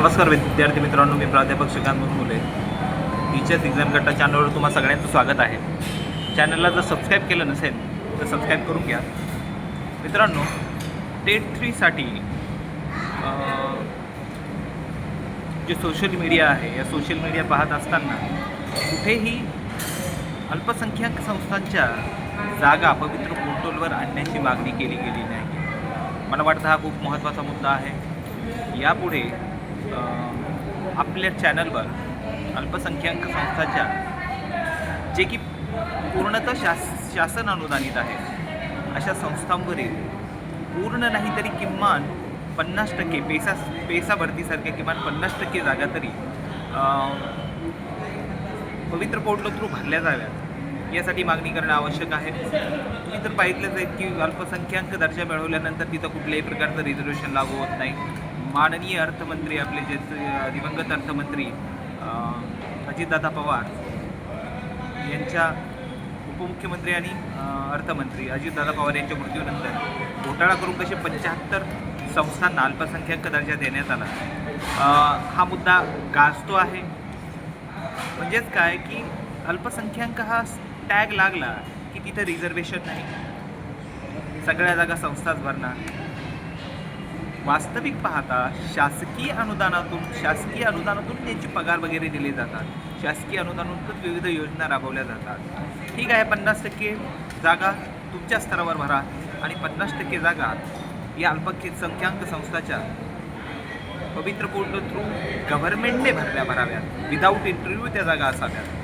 नमस्कार विद्यार्थी मित्रांनो मी प्राध्यापक श्रीकांत मुले. टीचर्स एक्झाम कट्टा चॅनलवर तुम्हा सगळ्यांचं स्वागत आहे. चॅनलला जर सबस्क्राईब केलं नसेल तर सबस्क्राईब करून घ्या. मित्रांनो टेट थ्रीसाठी जे सोशल मीडिया आहे या सोशल मीडिया पाहत असताना कुठेही अल्पसंख्याक संस्थांच्या जागा पवित्र पोर्टलवर आणण्याची मागणी केली गेली नाही. मला वाटतं हा खूप महत्त्वाचा मुद्दा आहे. यापुढे आपल्या चॅनलवर अल्पसंख्याक संस्थाच्या जे की पूर्णतः शास शासन अनुदानित आहे अशा संस्थांवरील पूर्ण नाही तरी किमान पन्नास टक्के पेसा पेसा भरतीसारख्या किमान पन्नास टक्के जागा तरी पवित्र पोर्टल थ्रू भरल्या जाव्यात. यासाठी मागणी करणं आवश्यक आहे. तुम्ही तर पाहितलंच आहे की अल्पसंख्याक दर्जा मिळवल्यानंतर तिथं कुठल्याही प्रकारचं रिझर्वेशन लागू होत नाही. माननीय अर्थमंत्री आपले जे दिवंगत अर्थमंत्री अजितदादा पवार यांच्या उपमुख्यमंत्री आणि अर्थमंत्री अजितदादा पवार यांच्या मृत्यूनंतर घोटाळा करून कसे पंच्याहत्तर संस्थांना अल्पसंख्याक दर्जा देण्यात आला. हा मुद्दा गाजतो आहे? म्हणजेच काय की अल्पसंख्याक हा टॅग लागला की तिथं रिझर्वेशन नाही. सगळ्या जागा संस्थाच भरणार. वास्तविक पाहता शासकीय अनुदानातून शासकीय अनुदानातून त्यांचे पगार वगैरे दिले जातात. शासकीय अनुदानातून विविध योजना राबवल्या जातात. ठीक आहे पन्नास टक्के जागा तुमच्या स्तरावर भरा आणि पन्नास टक्के जागा या अल्पसंख्याक संस्थाच्या पवित्र पोर्टल थ्रू गव्हर्नमेंटने भरल्या भराव्यात. विदाऊट इंटरव्ह्यू त्या जागा असाव्यात.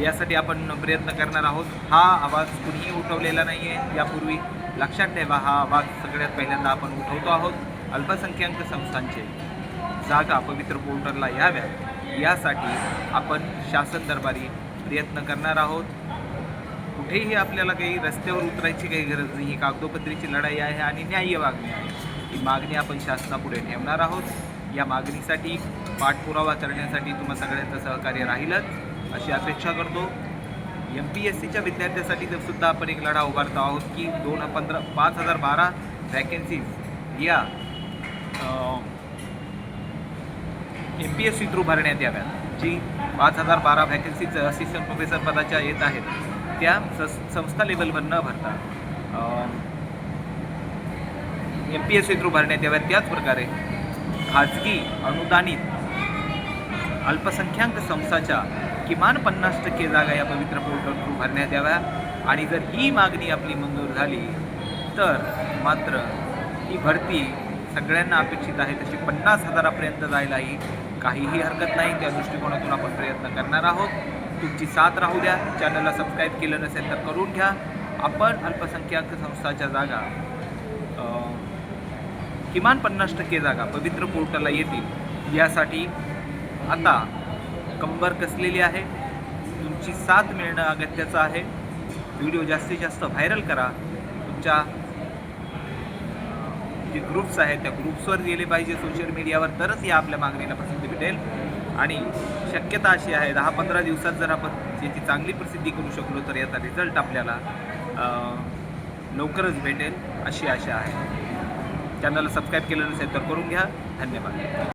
यासाठी आपण प्रयत्न करणार आहोत. हा आवाज कुणीही उठवलेला नाही आहे यापूर्वी लक्षात ठेवा हा आवाज सगळ्यात पहिल्यांदा आपण उठवतो आहोत. अल्पसंख्याक संस्थांचे जागा पवित्र पोर्टलला याव्यात. यासाठी आपण शासन दरबारी प्रयत्न करणार आहोत. कुठेही आपल्याला काही रस्त्यावर उतरायची काही गरज नाही ही कागदोपत्रीची लढाई आहे आणि न्याय्य मागणी आहे. ही मागणी आपण शासनापुढे ठेवणार आहोत. या मागणीसाठी पाठपुरावा करण्यासाठी तुम्हा सगळ्यांचं सहकार्य राहीलच अशी अपेक्षा करतो. एम पी एस सीच्या विद्यार्थ्यासाठी तर सुद्धा आपण एक लढा उभारतो आहोत की दोन पंधरा पाच हजार बारा वॅकन्सीज या M P S C through भरण्यात याव्यात. जी पाच हजार बारा व्हॅकन्सीज असिस्टंट प्रोफेसर पदाच्या येत आहेत त्या स संस्था लेवलवर न भरता M P S C through भरण्यात याव्यात. त्याचप्रकारे खाजगी अनुदानित अल्पसंख्याक संस्थाच्या किमान पन्नास टक्के जागा या पवित्र पोर्टल थ्रू भरण्यात याव्या. आणि जर ही मागणी आपली मंजूर झाली तर मात्र ही भरती सगळ्यांना अपेक्षित आहे. तशी पन्नास हजारापर्यंत जायलाही काहीही हरकत नाही. त्या दृष्टिकोनातून आपण प्रयत्न करणार आहोत. तुमची साथ राहू द्या. चॅनलला सबस्क्राईब केलं नसेल तर करून घ्या. आपण अल्पसंख्याक संस्थाच्या जागा किमान पन्नास टक्के जागा पवित्र पोर्टलला येतील. यासाठी आता कंबर कसलेली आहे? तुमची साथ मिळणं अगत्याचं आहे. व्हिडिओ जास्तीत जास्त व्हायरल करा. तुमच्या जे ग्रुप्स आहेत त्या ग्रुप्सवर गेले पाहिजे सोशल मीडियावर तरच या आपल्या मागणीला प्रसिद्धी भेटेल. आणि शक्यता अशी आहे दहा पंधरा दिवसात जर आपण याची चांगली प्रसिद्धी करू शकलो तर याचा रिझल्ट आपल्याला लवकरच भेटेल अशी आशा आहे. चॅनलला सबस्क्राईब केलं नसेल तर करून घ्या. धन्यवाद.